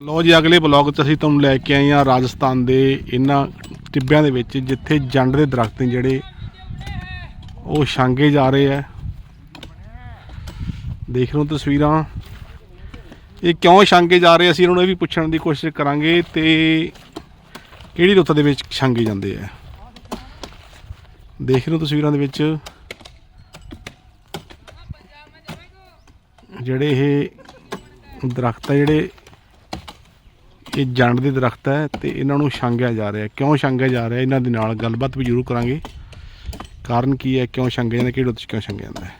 ਲੋ ਜੀ, ਅਗਲੇ ਬਲੌਗ 'ਚ ਅਸੀਂ ਤੁਹਾਨੂੰ ਲੈ ਕੇ ਆਏ ਹਾਂ ਰਾਜਸਥਾਨ ਦੇ ਇਹਨਾਂ ਟਿੱਬਿਆਂ ਦੇ ਵਿੱਚ, ਜਿੱਥੇ ਜੰਡ ਦੇ ਦਰਖਤ ਨੇ ਜਿਹੜੇ ਉਹ ਛਾਂਗੇ ਜਾ ਰਹੇ ਆ। ਦੇਖ ਰਹੇ ਹੋ ਤਸਵੀਰਾਂ। ਇਹ ਕਿਉਂ ਛਾਂਗੇ ਜਾ ਰਹੇ ਅਸੀਂ ਇਹਨਾਂ ਨੂੰ ਇਹ ਵੀ ਪੁੱਛਣ ਦੀ ਕੋਸ਼ਿਸ਼ ਕਰਾਂਗੇ ਤੇ ਕਿਹੜੀ ਰੁੱਤ ਦੇ ਵਿੱਚ ਛਾਂਗੇ ਜਾਂਦੇ ਆ। ਦੇਖ ਰਹੇ ਹੋ ਤਸਵੀਰਾਂ ਦੇ ਵਿੱਚ। ਜਿਹੜੇ ਇਹ ਦਰਖਤ ਆ ਜਿਹੜੇ ਇਹ ਜੰਡ ਦੇ ਦਰਖਤ ਹੈ ਤੇ ਇਹਨਾਂ ਨੂੰ ਛਾਂਗਿਆ ਜਾ ਰਿਹਾ ਕਿਉਂ ਛਾਂਗਿਆ ਜਾ ਰਿਹਾ ਇਹਨਾਂ ਦੇ ਨਾਲ ਗੱਲਬਾਤ ਵੀ ਜ਼ਰੂਰ ਕਰਾਂਗੇ। ਕਾਰਨ ਕੀ ਹੈ? ਕਿਉਂ ਛਾਂਗਿਆ ਜਾਂਦਾ? ਕਿਹੜੇ ਉੱਤੇ ਕਿਉਂ ਛਾਂਗਿਆ ਜਾਂਦਾ ਹੈ?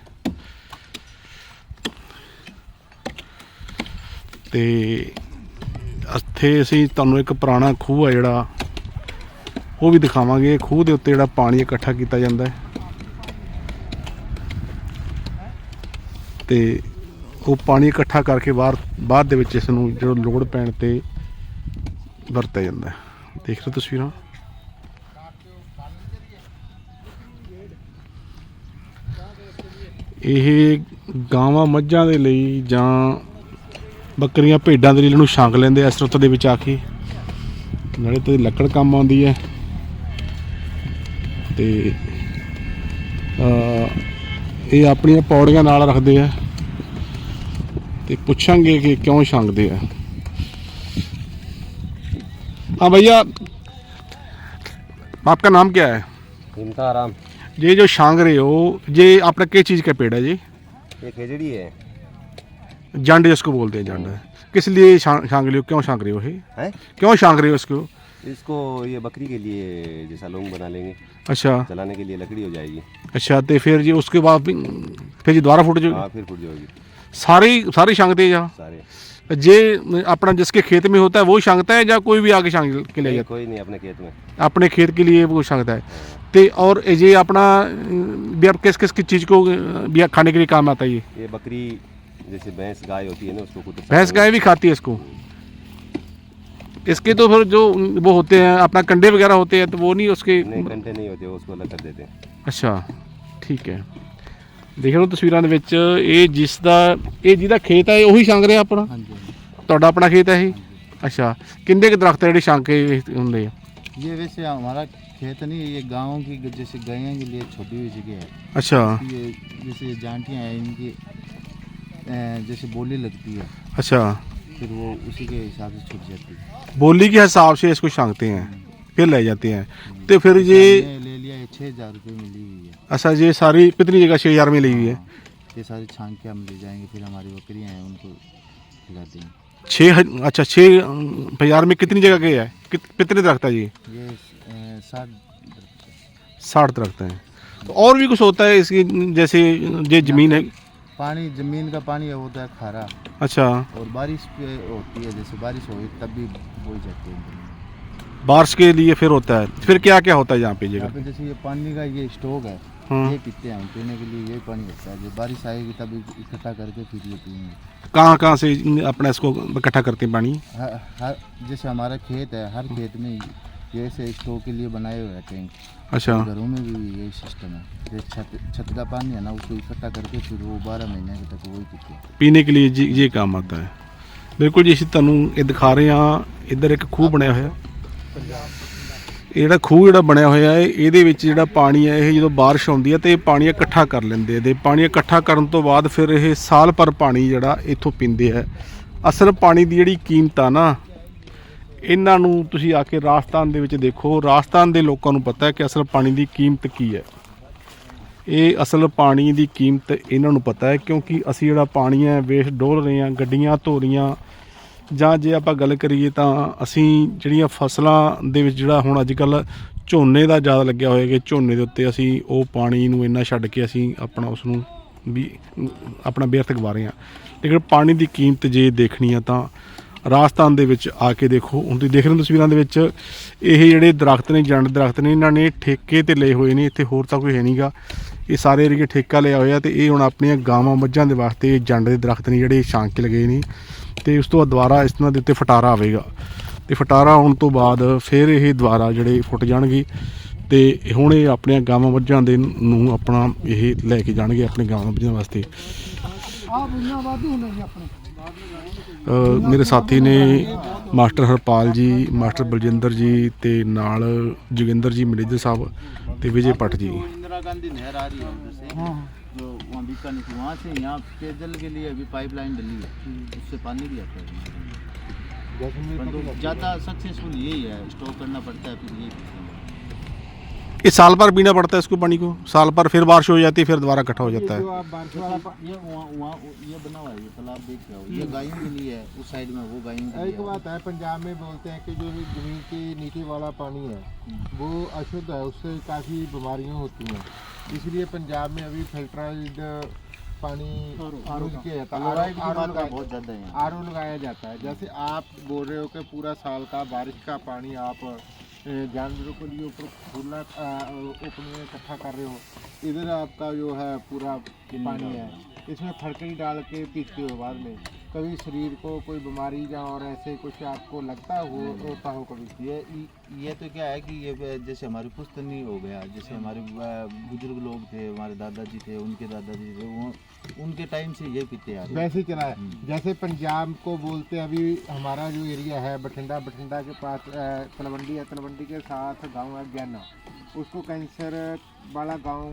ਤੇ ਇੱਥੇ ਅਸੀਂ ਤੁਹਾਨੂੰ ਇੱਕ ਪੁਰਾਣਾ ਖੂਹ ਹੈ ਜਿਹੜਾ, ਉਹ ਵੀ ਦਿਖਾਵਾਂਗੇ। ਖੂਹ ਦੇ ਉੱਤੇ ਜਿਹੜਾ ਪਾਣੀ ਇਕੱਠਾ ਕੀਤਾ ਜਾਂਦਾ ਹੈ। ਤੇ ਉਹ ਪਾਣੀ ਇਕੱਠਾ ਕਰਕੇ ਬਾਹਰ, ਬਾਅਦ ਦੇ ਵਿੱਚ ਇਸ ਨੂੰ ਜਦੋਂ ਲੋੜ ਪੈਣ ਤੇ ਵਰਤਿਆ ਜਾਂਦਾ ਹੈ। ਦੇਖ ਰਹੇ ਤਸਵੀਰਾਂ? ਇਹ ਗਾਵਾਂ ਮੱਝਾਂ ਦੇ ਲਈ ਜਾਂ ਬੱਕਰੀਆਂ ਭੇਡਾਂ ਦੇ ਲਈ ਇਹਨੂੰ ਛਾਂਕ ਲੈਂਦੇ ਇਸ ਰੁੱਤ ਦੇ ਵਿੱਚ ਆ ਕੇ। ਨਾਲੇ ਤੇ ਲੱਕੜ ਕੰਮ ਆਉਂਦੀ ਹੈ। ਤੇ ਇਹ ਆਪਣੀਆਂ ਪੌੜੀਆਂ ਨਾਲ ਰੱਖਦੇ ਆ। ਤੇ ਪੁੱਛਾਂਗੇ ਕਿ ਕਿਉਂ ਛਾਂਗਦੇ ਆ। हाँ भैया आपका नाम क्या है इनका आराम ये जो छांग रहे हो ये आपका किस चीज़ का पेड़ है जी ये खेजड़ी है जंड जिसको बोलते हैं जंड किस लिए छांग छांग रहे हो क्यों छांग रहे हो ये हैं क्यों छांग रहे हो इसको इसको ये बकरी के लिए जैसा लोंग बना लेंगे अच्छा जलाने के लिए लकड़ी हो जाएगी अच्छा तो फिर जी उसके बाद भी- फिर जी दोबारा फुट जाओगे हाँ फिर फूट जाएगी सारी सारी छांगते हैं यहाँ सारे जे अपना जिसके खेत में होता है वो छांगता है या कोई भी आगे छांग के लिए कोई नहीं अपने खेत में। अपने खेत के लिए वो छांगता है। ते और ये अपना भी आप किस किस की चीज़ को भी खाने के लिए काम आता है ये? ये बकरी जैसे भैंस गाय होती है ना उसको खुद अच्छा भैंस गाय भी खाती है इसको? इसके तो फिर जो वो होते हैं अपना कंडे वगैरह होते हैं तो वो नहीं उसके नहीं कंडे नहीं होते उसको अलग कर देते हैं। अच्छा ठीक है। ਦੇਖ ਲਓ ਤਸਵੀਰਾਂ ਦੇ ਵਿੱਚ ਇਹ ਜਿਸ ਦਾ ਇਹ ਜਿਹਦਾ ਖੇਤ ਹੈ ਉਹੀ ਛਾਂਗ ਰਿਹਾ ਆਪਣਾ ਹਾਂਜੀ ਤੁਹਾਡਾ ਆਪਣਾ ਖੇਤ ਹੈ ਇਹ ਅੱਛਾ ਕਿੰਨੇ ਕੁ ਦਰਖਤ ਆ ਜਿਹੜੇ ਛਾਂਗ ਕੇ ਹੁੰਦੇ ਆ ये वैसे हमारा खेत नहीं ये गाँव की जैसे गैया के लिए छोटी हुई जगह है ਅੱਛਾ ये जैसे जांटियाँ हैं इनकी अ, जैसे बोली लगती है अच्छा फिर वो उसी के हिसाब से छूट जाती है बोली के हिसाब से इसको छांगते हैं फिर ले जाते हैं तो फिर ये हमने ले लिया ये छः हज़ार रुपये मिली हुई है। अच्छा ये सारी कितनी जगह छः हज़ार में ली हुई है? हाँ, ये सारी छान के हम ले जाएँगे फिर हमारी बकरियाँ हैं उनको खिलाते हैं छः हज- अच्छा छः हज़ार में कितनी जगह गया है? कित, कितने दरख्त है ये? ये अ, साठ साठ दरख्त हैं। तो और भी कुछ होता है इसकी जैसे ये ज़मीन है? पानी ज़मीन का पानी होता है खारा। अच्छा। और बारिश पे होती है जैसे बारिश होगी तब भी बोई जाती है। बारिश के लिए फिर होता है फिर क्या क्या होता है यहाँ पे यहाँ जगह पे जैसे ये पानी का ये स्टॉक है हाँ ये पीते हैं हम पीने के लिए यही पानी होता है जब बारिश आएगी तब इकट्ठा करके फिर ये पिएंगे कहाँ कहाँ से अपना इसको इकट्ठा करते हैं पानी हर हर जैसे हमारा खेत है हर खेत में ये ऐसे स्टॉक के लिए बनाए हुए हैं टैंक अच्छा घरों में भी यही सिस्टम है ये छत छत का पानी है ना उसको इकट्ठा करके फिर वो बारह महीने तक वही पीते हैं ਪੀਣੇ ਕੇ ਲਈ ਜੀ ਇਹ ਕੰਮ ਆਤਾ ਹੈ ਬਿਲਕੁਲ ਜੀ ਅਸੀਂ ਤੁਹਾਨੂੰ ਇਹ ਦਿਖਾ ਰਹੇ ਹਾਂ ਇੱਧਰ ਇੱਕ ਖੂਹ ਬਣਿਆ ਹੋਇਆ ਇਹ ਜਿਹੜਾ ਖੂਹ ਜਿਹੜਾ ਬਣਿਆ ਹੋਇਆ ਹੈ, ਇਹਦੇ ਵਿੱਚ ਜਿਹੜਾ ਪਾਣੀ ਹੈ, ਇਹ ਜਦੋਂ ਬਾਰਿਸ਼ ਆਉਂਦੀ ਹੈ ਤੇ ਇਹ ਪਾਣੀ ਇਕੱਠਾ ਕਰ ਲੈਂਦੇ ਆ ਤੇ ਪਾਣੀ ਇਕੱਠਾ ਕਰਨ ਤੋਂ ਬਾਅਦ ਫਿਰ ਇਹ ਸਾਲ ਭਰ ਪਾਣੀ ਜਿਹੜਾ ਇੱਥੋਂ ਪੀਂਦੇ ਹੈ। ਅਸਲ ਪਾਣੀ ਦੀ ਜਿਹੜੀ ਕੀਮਤ ਆ ਨਾ, ਇਹਨਾਂ ਨੂੰ ਤੁਸੀਂ ਆ ਕੇ ਰਾਜਸਥਾਨ ਦੇ ਵਿੱਚ ਦੇਖੋ, ਰਾਜਸਥਾਨ ਦੇ ਲੋਕਾਂ ਨੂੰ ਪਤਾ ਹੈ ਕਿ ਅਸਲ ਪਾਣੀ ਦੀ ਕੀਮਤ ਕੀ ਹੈ। ਇਹ ਅਸਲ ਪਾਣੀ ਦੀ ਕੀਮਤ ਇਹਨਾਂ ਨੂੰ ਪਤਾ ਹੈ ਕਿਉਂਕਿ ਅਸੀਂ ਜਿਹੜਾ ਪਾਣੀ ਹੈ ਵੇਸਟ ਡੋਲ ਰਹੇ ਹਾਂ, ਗੱਡੀਆਂ ਧੋ ਰਹੀਆਂ ਜਾਂ ਜੇ ਆਪਾਂ ਗੱਲ ਕਰੀਏ ਤਾਂ ਅਸੀਂ ਜਿਹੜੀਆਂ ਫਸਲਾਂ ਦੇ ਵਿੱਚ ਜਿਹੜਾ ਹੁਣ ਅੱਜ ਕੱਲ ਝੋਨੇ ਦਾ ਜ਼ਿਆਦਾ ਲੱਗਿਆ ਹੋਇਆ ਕਿ ਝੋਨੇ ਦੇ ਉੱਤੇ ਅਸੀਂ ਉਹ ਪਾਣੀ ਨੂੰ ਇੰਨਾ ਛੱਡ ਕੇ ਅਸੀਂ ਆਪਣਾ ਉਸ ਨੂੰ ਵੀ, ਆਪਣਾ ਬੇਅਰਥ ਗਵਾ ਰਹੇ ਹਾਂ। ਲੇਕਿਨ ਪਾਣੀ ਦੀ ਕੀਮਤ ਜੇ ਦੇਖਣੀ ਆ ਤਾਂ ਰਾਜਸਥਾਨ ਦੇ ਵਿੱਚ ਆ ਕੇ ਦੇਖੋ, ਹੁਣ ਤੁਸੀਂ ਦੇਖ ਰਹੇ ਹੋ ਤਸਵੀਰਾਂ ਦੇ ਵਿੱਚ, ਇਹ ਜਿਹੜੇ ਦਰਖਤ ਨੇ, ਜੰਡ ਦਰਖਤ ਨੇ, ਇਹਨਾਂ ਨੇ ਠੇਕੇ ਤੇ ਲਏ ਹੋਏ ਨੇ, ਇੱਥੇ ਹੋਰ ਤਾਂ ਕੋਈ ਹੈ ਨਹੀਂਗਾ। ਇਹ ਸਾਰੇ ਏਰੀਏ ਠੇਕਾ ਲਿਆ ਹੋਇਆ ਤੇ ਇਹ ਹੁਣ ਆਪਣੀਆਂ ਗਾਵਾਂ ਮੱਝਾਂ ਦੇ ਵਾਸਤੇ ਜੰਡ ਦੇ ਦਰਖਤ ਨੇ ਜਿਹੜੇ ਛਾਂਕ ਕੇ ਲਗੇ ਨੇ। ਤੇ ਉਸ ਤੋਂ ਬਾਅਦ ਦੁਬਾਰਾ ਇਸ ਤਰ੍ਹਾਂ ਦੇ ਉੱਤੇ ਫਟਾਰਾ ਆਵੇਗਾ। ਤੇ ਫਟਾਰਾ ਆਉਣ ਤੋਂ ਬਾਅਦ ਫਿਰ ਇਹ ਦੁਬਾਰਾ ਜਿਹੜੇ ਫੁੱਟ ਜਾਣਗੇ ਤੇ ਹੁਣ ਇਹ ਆਪਣੀਆਂ ਗਾਵਾਂ ਵੱਜਾਂ ਦੇ ਨੂੰ ਆਪਣਾ ਇਹ ਲੈ ਕੇ ਜਾਣਗੇ ਆਪਣੇ ਗਾਵਾਂ ਵੱਜਾਂ ਵਾਸਤੇ। ਮੇਰੇ ਸਾਥੀ ਨੇ ਮਾਸਟਰ ਹਰਪਾਲ ਜੀ ਮਾਸਟਰ ਬਲਜਿੰਦਰ ਜੀ ਤੇ ਨਾਲ ਜੋਗਿੰਦਰ ਜੀ ਮੈਨੇਜਰ ਸਾਹਿਬ ਤੇ ਵਿਜੇ ਪਟ ਜੀ। ਇੰਦਰਾ ਗਾਂਧੀ ਨਹਿਰ ਆ ਰਹੀ ਹੈ। बीकानेर से वहाँ से यहाँ पेयजल के लिए अभी पाइपलाइन डली है। उससे पानी भी आता है। ज़्यादा सक्सेसफुल यही है स्टोर करना पड़ता है फिर यही ये साल भर पीना पड़ता है इसको पानी को? साल भर फिर बारिश हो जाती है फिर दोबारा इकट्ठा हो जाता है। ये वहाँ ये बना हुआ है ये तालाब देख रहे हो ये गायों के लिए है उस साइड में वो गायों के लिए एक बात है पंजाब में बोलते हैं कि जो ज़मीन के नीचे वाला पानी है वो अशुद्ध है उससे काफ़ी बीमारियाँ होती हैं। इसलिए पंजाब में अभी फिल्टराइड पानी यूज किया जाता है क्लोराइड की आर ओ मात्रा लगाया- बहुत ज़्यादा है यहाँ। आर ओ लगाया जाता है जैसे आप बोल रहे हो कि पूरा साल का बारिश का पानी आप अ, जानवरों के लिए ऊपर खुला ओपन में इकट्ठा कर रहे हो इधर आपका जो है पूरा पानी है इसमें फटकरी डाल के पीते हो बाद में कभी शरीर को कोई बीमारी या और ऐसे कुछ आपको लगता हो होता हो कभी? ये ये तो क्या है कि ये जैसे हमारी पुश्तनी हो गया जैसे हमारे बुज़ुर्ग लोग थे हमारे दादाजी थे उनके दादाजी थे वो उनके टाइम से ये पीते आ रहे हैं। वैसे ही चला है। जैसे पंजाब को बोलते हैं अभी हमारा जो एरिया है बठिंडा बठिंडा के पास तलवंडी है तलवंडी के साथ गाँव है गैना। उसको कैंसर वाला गाँव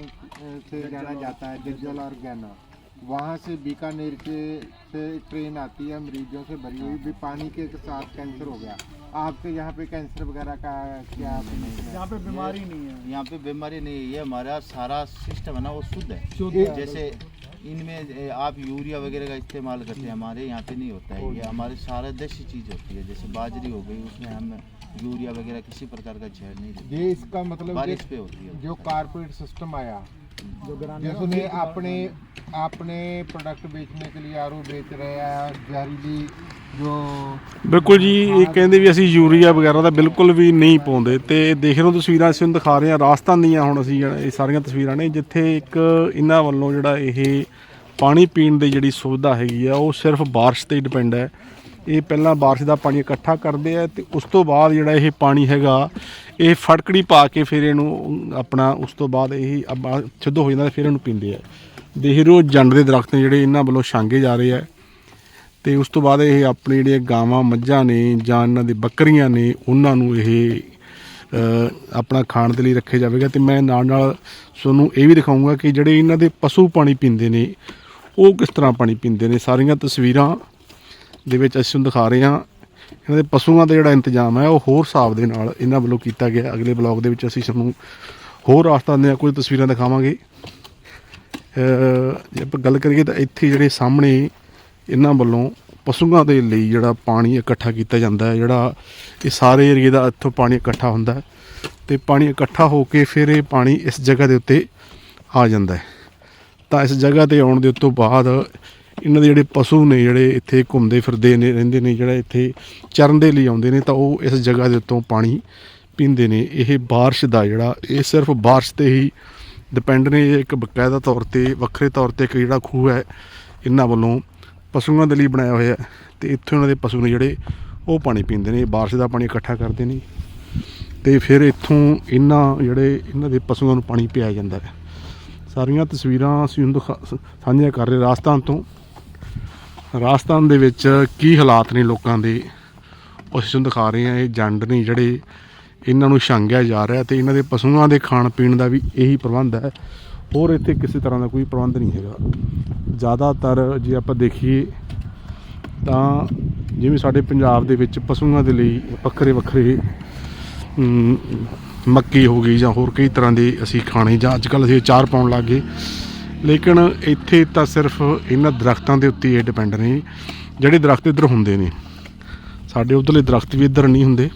से जाना जाता है जज्जल और गैना। वहाँ से बीकानेर के से ट्रेन आती है मरीजों से भरी हुई भी पानी के साथ कैंसर हो गया। आपके यहाँ पे कैंसर वगैरह का क्या यहाँ पे बीमारी नहीं है। यहाँ पे बीमारी नहीं है ये हमारा सारा सिस्टम है ना वो शुद्ध है। शुद्ध जैसे इनमें आप यूरिया वगैरह का इस्तेमाल करते हैं हमारे यहाँ पे नहीं होता है। ये हमारे सारा देसी चीज़ होती है जैसे बाजरी हो गई उसमें हम यूरिया वगैरह किसी प्रकार का छेड़ नहीं देते। ये इसका मतलब बारिश पे होती है। जो कारपोरेट सिस्टम आया जो जिसने अपने अपने प्रोडक्ट बेचने के लिए आरू बेच रहे हैं जहरीली जो ਬਿਲਕੁਲ ਜੀ ਇਹ ਕਹਿੰਦੇ ਵੀ ਅਸੀਂ ਯੂਰੀਆ ਵਗੈਰਾ ਦਾ ਬਿਲਕੁਲ ਵੀ ਨਹੀਂ ਪਾਉਂਦੇ ਤੇ ਦੇਖ ਰਹੇ ਹੋ ਤਸਵੀਰਾਂ ਅਸੀਂ ਤੁਹਾਨੂੰ ਦਿਖਾ ਰਹੇ ਹਾਂ ਰਾਜਸਥਾਨ ਦੀਆਂ ਹੁਣ ਅਸੀਂ ਜਿਹੜਾ ਇਹ ਸਾਰੀਆਂ ਤਸਵੀਰਾਂ ਨੇ ਜਿੱਥੇ ਇੱਕ ਇਹਨਾਂ ਵੱਲੋਂ ਜਿਹੜਾ ਇਹ ਪਾਣੀ ਪੀਣ ਦੀ ਜਿਹੜੀ ਸੁਵਿਧਾ ਹੈਗੀ ਆ ਉਹ ਸਿਰਫ ਬਾਰਿਸ਼ ਤੇ ਡਿਪੈਂਡ ਹੈ ਇਹ ਪਹਿਲਾਂ ਬਾਰਿਸ਼ ਦਾ ਪਾਣੀ ਇਕੱਠਾ ਕਰਦੇ ਆ ਤੇ ਉਸ ਤੋਂ ਬਾਅਦ ਜਿਹੜਾ ਇਹ ਪਾਣੀ ਹੈਗਾ ਇਹ ਫੜਕੜੀ ਪਾ ਕੇ ਫਿਰ ਇਹਨੂੰ ਆਪਣਾ ਉਸ ਤੋਂ ਬਾਅਦ ਇਹ ਅੱਬਾ ਸਿੱਧ ਹੋ ਜਾਂਦਾ ਫਿਰ ਇਹਨੂੰ ਪੀਂਦੇ ਆ ਦੇਖ ਰਹੇ ਹੋ ਜੰਡ ਦੇ ਦਰਖਤ ਨੇ ਜਿਹੜੇ ਇਹਨਾਂ ਵੱਲੋਂ ਛਾਂਗੇ ਜਾ ਰਹੇ ਆ। ਤੇ ਉਸ ਤੋਂ ਬਾਅਦ ਇਹ ਆਪਣੀ ਜਿਹੜੀਆਂ ਗਾਵਾਂ, ਮੱਝਾਂ ਨੇ ਜਾਂ ਇਹਨਾਂ ਦੇ ਬੱਕਰੀਆਂ ਨੇ, ਉਹਨਾਂ ਨੂੰ ਇਹ ਆਪਣਾ ਖਾਣ ਦੇ ਲਈ ਰੱਖਿਆ ਜਾਵੇਗਾ। ਤੇ ਮੈਂ ਨਾਲ ਨਾਲ ਤੁਹਾਨੂੰ ਇਹ ਵੀ ਦਿਖਾਉਂਗਾ ਕਿ ਜਿਹੜੇ ਇਹਨਾਂ ਦੇ ਪਸ਼ੂ ਪਾਣੀ ਪੀਂਦੇ ਨੇ, ਉਹ ਕਿਸ ਤਰ੍ਹਾਂ ਪਾਣੀ ਪੀਂਦੇ ਨੇ। ਸਾਰੀਆਂ ਤਸਵੀਰਾਂ ਦੇ ਵਿੱਚ ਅਸੀਂ ਤੁਹਾਨੂੰ ਦਿਖਾ ਰਹੇ ਹਾਂ। ਇਹਨਾਂ ਦੇ ਪਸ਼ੂਆਂ ਦਾ ਜਿਹੜਾ ਇੰਤਜ਼ਾਮ ਹੈ, ਉਹ ਹੋਰ ਹਿਸਾਬ ਦੇ ਨਾਲ ਇਹਨਾਂ ਵੱਲੋਂ ਕੀਤਾ ਗਿਆ। ਅਗਲੇ ਬਲੌਗ ਦੇ ਵਿੱਚ ਅਸੀਂ ਤੁਹਾਨੂੰ ਹੋਰ ਰਾਜਸਥਾਨ ਦੀਆਂ ਕੁਝ ਤਸਵੀਰਾਂ ਦਿਖਾਵਾਂਗੇ। ਜੇ ਆਪਾਂ ਗੱਲ ਕਰੀਏ ਤਾਂ ਇੱਥੇ ਜਿਹੜੇ ਸਾਹਮਣੇ ਇਹਨਾਂ ਵੱਲੋਂ ਪਸ਼ੂਆਂ ਦੇ ਲਈ ਜਿਹੜਾ ਪਾਣੀ ਇਕੱਠਾ ਕੀਤਾ ਜਾਂਦਾ ਹੈ, ਜਿਹੜਾ ਇਹ ਸਾਰੇ ਏਰੀਏ ਦਾ ਇੱਥੋਂ ਪਾਣੀ ਇਕੱਠਾ ਹੁੰਦਾ ਹੈ ਤੇ ਪਾਣੀ ਇਕੱਠਾ ਹੋ ਕੇ ਫਿਰ ਇਹ ਪਾਣੀ ਇਸ ਜਗ੍ਹਾ ਦੇ ਉੱਤੇ ਆ ਜਾਂਦਾ ਹੈ। ਤਾਂ ਇਸ ਜਗ੍ਹਾ ਤੇ ਆਉਣ ਦੇ ਤੋਂ ਬਾਅਦ ਇਹਨਾਂ ਦੇ ਜਿਹੜੇ ਪਸ਼ੂ ਨੇ ਜਿਹੜੇ ਇੱਥੇ ਘੁੰਮਦੇ ਫਿਰਦੇ ਨੇ, ਰਹਿੰਦੇ ਨੇ, ਜਿਹੜਾ ਇੱਥੇ ਚਰਨ ਦੇ ਲਈ ਆਉਂਦੇ ਨੇ, ਤਾਂ ਉਹ ਇਸ ਜਗ੍ਹਾ ਦੇ ਉੱਤੋਂ ਪਾਣੀ ਪੀਂਦੇ ਨੇ। ਇਹ ਬਾਰਿਸ਼ ਦਾ ਜਿਹੜਾ, ਇਹ ਸਿਰਫ ਬਾਰਿਸ਼ ਤੇ ਹੀ ਡਿਪੈਂਡ ਨੇ ਇਹ ਇੱਕ ਬਕਾਇਦਾ ਤੌਰ ਤੇ, ਵੱਖਰੇ ਤੌਰ ਤੇ ਇੱਕ ਜਿਹੜਾ ਖੂਹ ਹੈ, ਇਹਨਾਂ ਵੱਲੋਂ ਪਸ਼ੂਆਂ ਦੇ ਲਈ ਬਣਾਇਆ ਹੋਇਆ ਹੈ ਤੇ ਇੱਥੇ ਉਹਨਾਂ ਦੇ ਪਸ਼ੂ ਨੇ ਜਿਹੜੇ ਉਹ ਪਾਣੀ ਪੀਂਦੇ ਨੇ, ਬਾਰਿਸ਼ ਦਾ ਪਾਣੀ ਇਕੱਠਾ ਕਰਦੇ ਨੇ ਤੇ ਫਿਰ ਇੱਥੋਂ ਇਹਨਾਂ ਜਿਹੜੇ ਇਹਨਾਂ ਦੇ ਪਸ਼ੂਆਂ ਨੂੰ ਪਾਣੀ ਪਿਆਇਆ ਜਾਂਦਾ ਹੈ। ਸਾਰੀਆਂ ਤਸਵੀਰਾਂ ਅਸੀਂ ਹੁਣ ਦਿਖਾ- ਸ- ਸਾਂਝੀਆਂ ਕਰ ਰਹੇ ਰਾਜਸਥਾਨ ਤੋਂ। ਰਾਜਸਥਾਨ ਦੇ ਵਿੱਚ ਕੀ ਹਾਲਾਤ ਨੇ ਲੋਕਾਂ ਦੇ ਅਸੀਂ ਤੁਹਾਨੂੰ ਦਿਖਾ ਰਹੇ ਹਾਂ, ਇਹ ਜੰਡ ਨੇ ਜਿਹੜੇ ਇਹਨਾਂ ਨੂੰ ਛਾਂਗਿਆ ਜਾ ਰਿਹਾ ਤੇ ਇਹਨਾਂ ਦੇ ਪਸ਼ੂਆਂ ਦੇ ਖਾਣ ਪੀਣ ਦਾ ਵੀ ਇਹੀ ਪ੍ਰਬੰਧ ਹੈ। ਹੋਰ ਇੱਥੇ ਕਿਸੇ ਤਰ੍ਹਾਂ ਦਾ ਕੋਈ ਪ੍ਰਬੰਧ ਨਹੀਂ ਹੈਗਾ। ਜ਼ਿਆਦਾਤਰ ਜੇ ਆਪਾਂ ਦੇਖੀਏ ਤਾਂ ਜਿਵੇਂ ਸਾਡੇ ਪੰਜਾਬ ਦੇ ਵਿੱਚ ਪਸ਼ੂਆਂ ਦੇ ਲਈ ਵੱਖਰੇ ਵੱਖਰੇ ਮੱਕੀ ਹੋ ਗਈ ਜਾਂ ਹੋਰ ਕਈ ਤਰ੍ਹਾਂ ਦੇ ਅਸੀਂ ਖਾਣੇ ਜਾਂ ਅੱਜ ਕੱਲ੍ਹ ਅਸੀਂ ਅਚਾਰ ਪਾਉਣ ਲੱਗ ਗਏ। ਲੇਕਿਨ ਇੱਥੇ ਤਾਂ ਸਿਰਫ ਇਹਨਾਂ ਦਰਖਤਾਂ ਦੇ ਉੱਤੇ ਇਹ ਡਿਪੈਂਡ ਨੇ। ਜਿਹੜੇ ਦਰਖਤ ਇੱਧਰ ਹੁੰਦੇ ਨੇ, ਸਾਡੇ ਉਧਰਲੇ ਦਰਖਤ ਵੀ ਇੱਧਰ ਨਹੀਂ ਹੁੰਦੇ।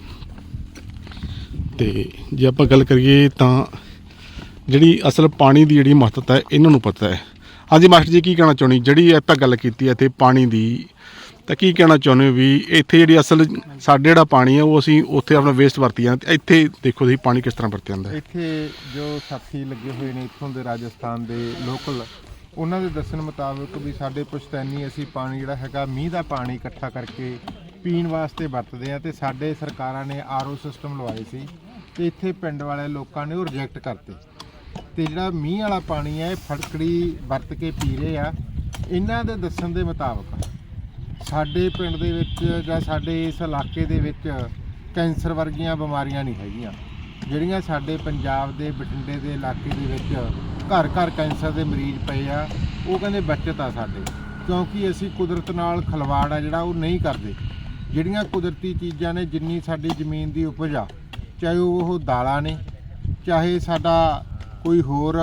ਤੇ ਜੇ ਆਪਾਂ ਗੱਲ ਕਰੀਏ ਤਾਂ ਜਿਹੜੀ ਅਸਲ ਪਾਣੀ ਦੀ ਜਿਹੜੀ ਮਹੱਤਤਾ ਹੈ, ਇਹਨਾਂ ਨੂੰ ਪਤਾ ਹੈ। ਹਾਂਜੀ, ਮਾਸਟਰ ਜੀ, ਕੀ ਕਹਿਣਾ ਚਾਹੁੰਦੇ? ਜਿਹੜੀ ਆਪਾਂ ਗੱਲ ਕੀਤੀ ਹੈ ਤੇ ਪਾਣੀ ਦੀ, ਤਾਂ ਕੀ ਕਹਿਣਾ ਚਾਹੁੰਦੇ ਹੋ ਵੀ ਇੱਥੇ ਜਿਹੜੀ ਅਸਲ ਸਾਡੇ ਜਿਹੜਾ ਪਾਣੀ ਹੈ, ਉਹ ਅਸੀਂ ਉੱਥੇ ਆਪਣਾ ਵੇਸਟ ਵਰਤੀ ਜਾਂਦੇ ਤੇ ਇੱਥੇ ਦੇਖੋ ਤੁਸੀਂ ਪਾਣੀ ਕਿਸ ਤਰ੍ਹਾਂ ਵਰਤਿਆ ਜਾਂਦਾ ਇੱਥੇ ਜੋ ਸਾਥੀ ਲੱਗੇ ਹੋਏ ਨੇ ਇੱਥੋਂ ਦੇ ਰਾਜਸਥਾਨ ਦੇ ਲੋਕਲ ਉਹਨਾਂ ਦੇ ਦੱਸਣ ਮੁਤਾਬਕ ਵੀ ਸਾਡੇ ਪੁਸ਼ਤੈਨੀ ਅਸੀਂ ਪਾਣੀ ਜਿਹੜਾ ਹੈਗਾ, ਮੀਂਹ ਦਾ ਪਾਣੀ ਇਕੱਠਾ ਕਰਕੇ ਪੀਣ ਵਾਸਤੇ ਵਰਤਦੇ ਆ ਤੇ ਸਾਡੇ ਸਰਕਾਰਾਂ ਨੇ ਆਰਓ ਸਿਸਟਮ ਲਵਾਏ ਸੀ। ਤੇ ਇੱਥੇ ਪਿੰਡ ਵਾਲੇ ਲੋਕਾਂ ਨੇ ਉਹ ਰਿਜੈਕਟ ਕਰਤੇ। ਤੇ ਜਿਹੜਾ ਮੀਂਹ ਵਾਲਾ ਪਾਣੀ ਹੈ, ਇਹ ਫੜਕੜੀ ਵਰਤ ਕੇ ਪੀ ਰਹੇ ਆ, ਇਹਨਾਂ ਦੇ ਦੱਸਣ ਦੇ ਮੁਤਾਬਕ ਸਾਡੇ ਪਿੰਡ ਦੇ ਵਿੱਚ ਜਾਂ ਸਾਡੇ ਇਸ ਇਲਾਕੇ ਦੇ ਵਿੱਚ ਕੈਂਸਰ ਵਰਗੀਆਂ ਬਿਮਾਰੀਆਂ ਨਹੀਂ ਹੈਗੀਆਂ। ਜਿਹੜੀਆਂ ਸਾਡੇ ਪੰਜਾਬ ਦੇ ਬਠਿੰਡੇ ਦੇ ਇਲਾਕੇ ਦੇ ਵਿੱਚ ਘਰ ਘਰ ਕੈਂਸਰ ਦੇ ਮਰੀਜ਼ ਪਏ ਆ, ਉਹ ਕਹਿੰਦੇ ਬਚਤ ਆ ਸਾਡੇ। ਕਿਉਂਕਿ ਅਸੀਂ ਕੁਦਰਤ ਨਾਲ ਖਲਵਾੜ ਆ ਜਿਹੜਾ ਉਹ ਨਹੀਂ ਕਰਦੇ। ਜਿਹੜੀਆਂ ਕੁਦਰਤੀ ਚੀਜ਼ਾਂ ਨੇ, ਜਿੰਨੀ ਸਾਡੀ ਜ਼ਮੀਨ ਦੀ ਉਪਜ ਆ ਚਾਹੇ ਉਹ ਦਾਲਾਂ ਨੇ ਚਾਹੇ ਸਾਡਾ ਕੋਈ ਹੋਰ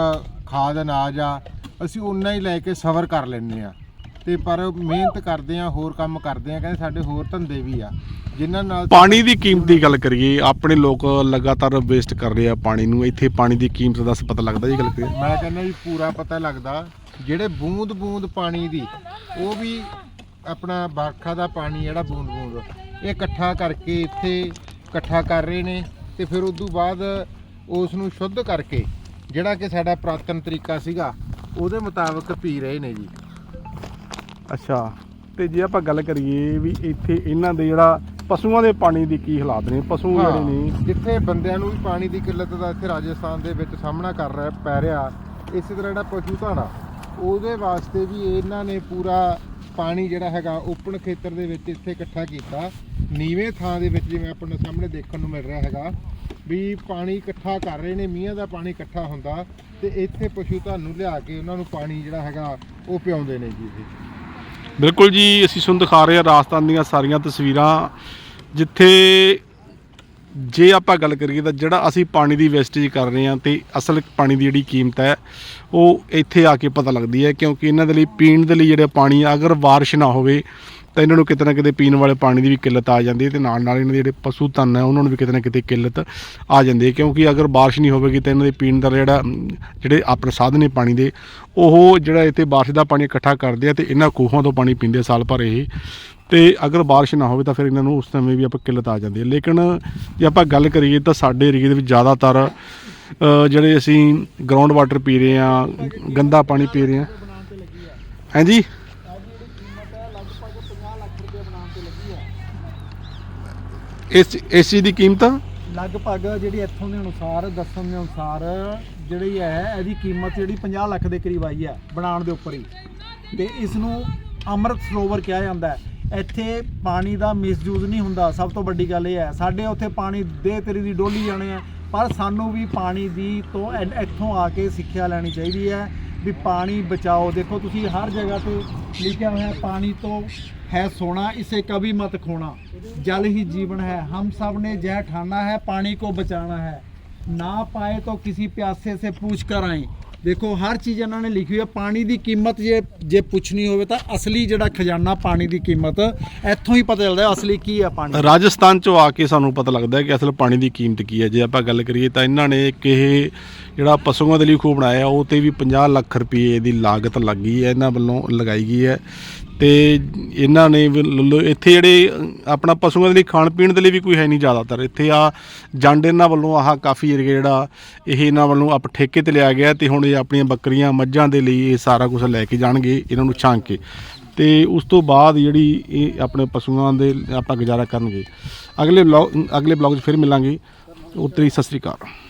ਖਾਦ ਅਨਾਜ ਆ ਅਸੀਂ ਉਨਾ ਹੀ ਲੈ ਕੇ ਸਬਰ ਕਰ ਲੈਂਦੇ ਆ। ਤੇ ਪਰ ਮਿਹਨਤ ਕਰਦੇ ਆ ਹੋਰ ਕੰਮ ਕਰਦੇ ਆ ਕਹਿੰਦੇ ਸਾਡੇ ਹੋਰ ਧੰਦੇ ਵੀ ਆ। ਜਿਨ੍ਹਾਂ ਨਾਲ ਪਾਣੀ ਦੀ ਕੀਮਤ ਦੀ ਗੱਲ ਕਰੀਏ ਆਪਣੇ ਲੋਕ ਲਗਾਤਾਰ ਵੇਸਟ ਕਰ ਰਹੇ ਆ ਪਾਣੀ ਨੂੰ। ਇੱਥੇ ਪਾਣੀ ਦੀ ਕੀਮਤ ਦਾ ਪਤਾ ਲੱਗਦਾ ਜੀ ਗੱਲ ਕਰੀਏ। ਮੈਂ ਕਹਿੰਦਾ ਵੀ ਪੂਰਾ ਪਤਾ ਲੱਗਦਾ। ਜਿਹੜੇ ਬੂੰਦ ਬੂੰਦ ਪਾਣੀ ਦੀ ਉਹ ਵੀ ਆਪਣਾ ਵਰਖਾ ਦਾ ਪਾਣੀ ਜਿਹੜਾ ਬੂੰਦ ਬੂੰਦ ਇਹ ਇਕੱਠਾ ਕਰਕੇ ਇੱਥੇ ਇਕੱਠਾ ਕਰ ਰਹੇ ਨੇ। ਤੇ ਫਿਰ ਉਸ ਤੋਂ ਬਾਅਦ ਉਸ ਨੂੰ ਸ਼ੁੱਧ ਕਰਕੇ ਜਿਹੜਾ ਕਿ ਸਾਡਾ ਪ੍ਰਾਤਨ ਤਰੀਕਾ ਸੀਗਾ ਉਹਦੇ ਮੁਤਾਬਕ ਪੀ ਰਹੇ ਨੇ ਜੀ। ਅੱਛਾ ਤੇ ਜੇ ਆਪਾਂ ਗੱਲ ਕਰੀਏ ਵੀ ਇੱਥੇ ਇਹਨਾਂ ਦੇ ਜਿਹੜਾ ਪਸ਼ੂਆਂ ਦੇ ਪਾਣੀ ਦੀ ਕੀ ਹਾਲਾਤ ਨੇ? ਪਸ਼ੂ ਜਿਹੜੇ ਨੇ। ਜਿੱਥੇ ਬੰਦਿਆਂ ਨੂੰ ਵੀ ਪਾਣੀ ਦੀ ਕਿੱਲਤ ਦਾ ਇੱਥੇ ਰਾਜਸਥਾਨ ਦੇ ਵਿੱਚ ਸਾਹਮਣਾ ਕਰ ਰਿਹਾ ਪੈ ਰਿਹਾ ਇਸੇ ਤਰ੍ਹਾਂ ਜਿਹੜਾ ਪਸ਼ੂ ਧਾਰਾ ਉਹਦੇ ਵਾਸਤੇ ਵੀ ਇਹਨਾਂ ਨੇ ਪੂਰਾ ਪਾਣੀ ਜਿਹੜਾ ਹੈਗਾ ਓਪਨ ਖੇਤਰ ਦੇ ਵਿੱਚ ਇੱਥੇ ਇਕੱਠਾ ਕੀਤਾ। ਨੀਵੇਂ ਥਾਂ ਦੇ ਵਿੱਚ ਜਿਵੇਂ ਆਪਾਂ ਨੂੰ ਸਾਹਮਣੇ ਦੇਖਣ ਨੂੰ ਮਿਲ ਰਿਹਾ ਹੈਗਾ, ਵੀ ਪਾਣੀ ਇਕੱਠਾ ਕਰ ਰਹੇ ਨੇ, ਮੀਂਹਾਂ ਦਾ ਪਾਣੀ ਇਕੱਠਾ ਹੁੰਦਾ ਤੇ ਇੱਥੇ ਪਸ਼ੂ ਤੁਹਾਨੂੰ ਲਿਆ ਕੇ ਉਹਨਾਂ ਨੂੰ ਪਾਣੀ ਜਿਹੜਾ ਹੈਗਾ, ਉਹ ਪਿਆਉਂਦੇ ਨੇ ਜੀ ਇਹ। ਬਿਲਕੁਲ ਜੀ, ਅਸੀਂ ਤੁਹਾਨੂੰ ਦਿਖਾ ਰਹੇ ਹਾਂ ਰਾਜਸਥਾਨ ਦੀਆਂ ਸਾਰੀਆਂ ਤਸਵੀਰਾਂ, ਜਿੱਥੇ ਜੇ ਆਪਾਂ ਗੱਲ ਕਰੀਏ ਤਾਂ ਜਿਹੜਾ ਅਸੀਂ ਪਾਣੀ ਦੀ ਵੇਸਟੇਜ ਕਰ ਰਹੇ ਹਾਂ ਤੇ ਅਸਲ ਪਾਣੀ ਦੀ ਜਿਹੜੀ ਕੀਮਤ ਹੈ, ਉਹ ਇੱਥੇ ਆ ਕੇ ਪਤਾ ਲੱਗਦੀ ਹੈ, ਕਿਉਂਕਿ ਇਹਨਾਂ ਦੇ ਲਈ, ਪੀਣ ਦੇ ਲਈ ਜਿਹੜਾ ਪਾਣੀ ਆ, ਅਗਰ ਬਾਰਿਸ਼ ਨਾ ਹੋਵੇ ਤਾਂ ਇਹਨਾਂ ਨੂੰ ਕਿਤੇ ਨਾ ਕਿਤੇ ਪੀਣ ਵਾਲੇ ਪਾਣੀ ਦੀ ਵੀ ਕਿੱਲਤ ਆ ਜਾਂਦੀ ਹੈ ਤੇ ਨਾਲ ਨਾਲ ਇਹਨਾਂ ਦੇ ਜਿਹੜੇ ਪਸ਼ੂ ਧਨ ਹੈ, ਉਹਨਾਂ ਨੂੰ ਵੀ ਕਿਤੇ ਨਾ ਕਿਤੇ ਕਿੱਲਤ ਆ ਜਾਂਦੀ ਹੈ। ਕਿਉਂਕਿ ਅਗਰ ਬਾਰਿਸ਼ ਨਹੀਂ ਹੋਵੇਗੀ ਤਾਂ ਇਹਨਾਂ ਦੇ ਪੀਣ ਦਾ ਜਿਹੜਾ ਜਿਹੜੇ ਆਪਣੇ ਸਾਧਨ ਨੇ ਪਾਣੀ ਦੇ, ਉਹ ਜਿਹੜਾ ਇੱਥੇ ਬਾਰਿਸ਼ ਦਾ ਪਾਣੀ ਇਕੱਠਾ ਕਰਦੇ ਆ ਤੇ ਇਹਨਾਂ ਖੂਹਾਂ ਤੋਂ ਪਾਣੀ ਪੀਂਦੇ ਸਾਲ ਭਰ ਇਹ। ਤੇ ਅਗਰ ਬਾਰਿਸ਼ ਨਾ ਹੋਵੇ ਤਾਂ ਫਿਰ ਇਹਨਾਂ ਨੂੰ ਉਸ ਸਮੇਂ ਵੀ ਆਪਾਂ ਕਿੱਲਤ ਆ ਜਾਂਦੀ ਹੈ। ਲੇਕਿਨ ਜੇ ਆਪਾਂ ਗੱਲ ਕਰੀਏ ਤਾਂ ਸਾਡੇ ਏਰੀਏ ਦੇ ਵਿੱਚ ਜ਼ਿਆਦਾਤਰ ਜਿਹੜੇ ਅਸੀਂ ਗਰਾਊਂਡ ਵਾਟਰ ਪੀ ਰਹੇ ਆ ਗੰਦਾ ਪਾਣੀ ਪੀ ਰਹੇ ਆ ਹਾਂਜੀ ਇਸ ਇਸ ਚੀਜ਼ ਦੀ ਕੀਮਤ ਲਗਭਗ ਜਿਹੜੀ ਇੱਥੋਂ ਦੇ ਅਨੁਸਾਰ, ਦੱਸਣ ਦੇ ਅਨੁਸਾਰ ਜਿਹੜੀ ਹੈ, ਇਹਦੀ ਕੀਮਤ ਜਿਹੜੀ 50 ਲੱਖ ਦੇ ਕਰੀਬ ਆਈ ਹੈ, ਬਣਾਉਣ ਦੇ ਉੱਪਰ ਹੀ। ਤੇ ਇਸ ਨੂੰ ਅੰਮ੍ਰਿਤ ਸਰੋਵਰ ਕਿਹਾ ਜਾਂਦਾ ਹੈ। ਇੱਥੇ ਪਾਣੀ ਦਾ ਮਿਸਯੂਜ਼ ਨਹੀਂ ਹੁੰਦਾ, ਸਭ ਤੋਂ ਵੱਡੀ ਗੱਲ ਇਹ ਹੈ। ਸਾਡੇ ਉੱਥੇ ਪਾਣੀ ਦੇ ਤੇਰੀ ਦੀ ਡੋਲੀ ਜਾਣੇ ਆ, ਪਰ ਸਾਨੂੰ ਵੀ ਪਾਣੀ ਦੀ ਤੋਂ ਇ- ਇੱਥੋਂ ਆ ਕੇ ਸਿੱਖਿਆ ਲੈਣੀ ਚਾਹੀਦੀ ਹੈ। ਵੀ ਪਾਣੀ ਬਚਾਓ। ਦੇਖੋ, ਤੁਸੀਂ ਹਰ ਜਗ੍ਹਾ ਤੇ ਲਿਖਿਆ ਹੋਇਆ ਪਾਣੀ ਤੋਂ ਹੈ ਸੋਨਾ ਇਸੇ ਕਭੀ ਮਤ ਖੋਣਾ। ਜਲ ਹੀ ਜੀਵਨ ਹੈ, ਹਮ ਸਭ ਨੇ ਜਹ ਠਾਣਾ ਹੈ, ਪਾਣੀ ਕੋ ਬਚਾਣਾ ਹੈ। ਨਾ ਪਾਏ ਤਾਂ ਕਿਸੇ ਪਿਆਸੇ ਸੇ ਪੁੱਛ ਕਰ ਆਏ। ਦੇਖੋ, ਹਰ ਚੀਜ਼ ਇਹਨਾਂ ਨੇ ਲਿਖੀ ਹੋਈ ਹੈ, ਪਾਣੀ ਦੀ ਕੀਮਤ ਜੇ ਜੇ ਪੁੱਛਣੀ ਹੋਵੇ ਤਾਂ ਅਸਲੀ ਜਿਹੜਾ ਖਜ਼ਾਨਾ ਪਾਣੀ ਦੀ ਕੀਮਤ, ਇੱਥੋਂ ਹੀ ਪਤਾ ਚੱਲਦਾ ਅਸਲੀ ਕੀ ਹੈ ਪਾਣੀ। ਰਾਜਸਥਾਨ ਚੋਂ ਆ ਕੇ ਸਾਨੂੰ ਪਤਾ ਲੱਗਦਾ ਹੈ ਕਿ ਅਸਲ ਪਾਣੀ ਦੀ ਕੀਮਤ ਕੀ ਹੈ। ਜੇ ਆਪਾਂ ਗੱਲ ਕਰੀਏ ਤਾਂ ਇਹਨਾਂ ਨੇ ਇੱਕ ਜਿਹੜਾ ਪਸ਼ੂਆਂ ਦੇ ਲਈ ਖੂਹ ਬਣਾਇਆ, ਉਹ ਤੇ ਵੀ 50 ਲੱਖ ਰੁਪਏ ਦੀ ਲਾਗਤ ਲੱਗੀ ਹੈ, ਇਹਨਾਂ ਵੱਲੋਂ ਲਗਾਈ ਗਈ ਹੈ। ਤੇ ਇਹਨਾਂ ਨੇ ਵੀ ਲ- ਇੱਥੇ ਜਿਹੜੇ ਆਪਣਾ ਪਸ਼ੂਆਂ ਦੇ ਲਈ ਖਾਣ ਪੀਣ ਦੇ ਲਈ ਵੀ ਕੋਈ ਹੈ ਨਹੀਂ ਜ਼ਿਆਦਾਤਰ। ਇੱਥੇ ਆ ਜੰਡ ਇਹਨਾਂ ਵੱਲੋਂ ਆਹ ਕਾਫੀ ਏਰੀਆ ਜਿਹੜਾ ਇਹ ਇਹਨਾਂ ਵੱਲੋਂ ਆਪ ਠੇਕੇ ਤੇ ਲਿਆ ਗਿਆ ਤੇ ਹੁਣ ਇਹ ਆਪਣੀਆਂ ਬੱਕਰੀਆਂ ਮੱਝਾਂ ਦੇ ਲਈ ਇਹ ਸਾਰਾ ਕੁਝ ਲੈ ਕੇ ਜਾਣਗੇ, ਇਹਨਾਂ ਨੂੰ ਛਾਂਕ ਕੇ। ਤੇ ਉਸ ਤੋਂ ਬਾਅਦ ਜਿਹੜੀ ਇਹ ਆਪਣੇ ਪਸ਼ੂਆਂ ਦੇ ਆਪਾਂ ਗੁਜ਼ਾਰਾ ਕਰਨਗੇ। ਅਗਲੇ ਵਲੌਗ ਅਗਲੇ ਬਲੌਗ 'ਚ ਫਿਰ ਮਿਲਾਂਗੇ। ਉਤਰੀ ਸਤਿ ਸ੍ਰੀ ਅਕਾਲ।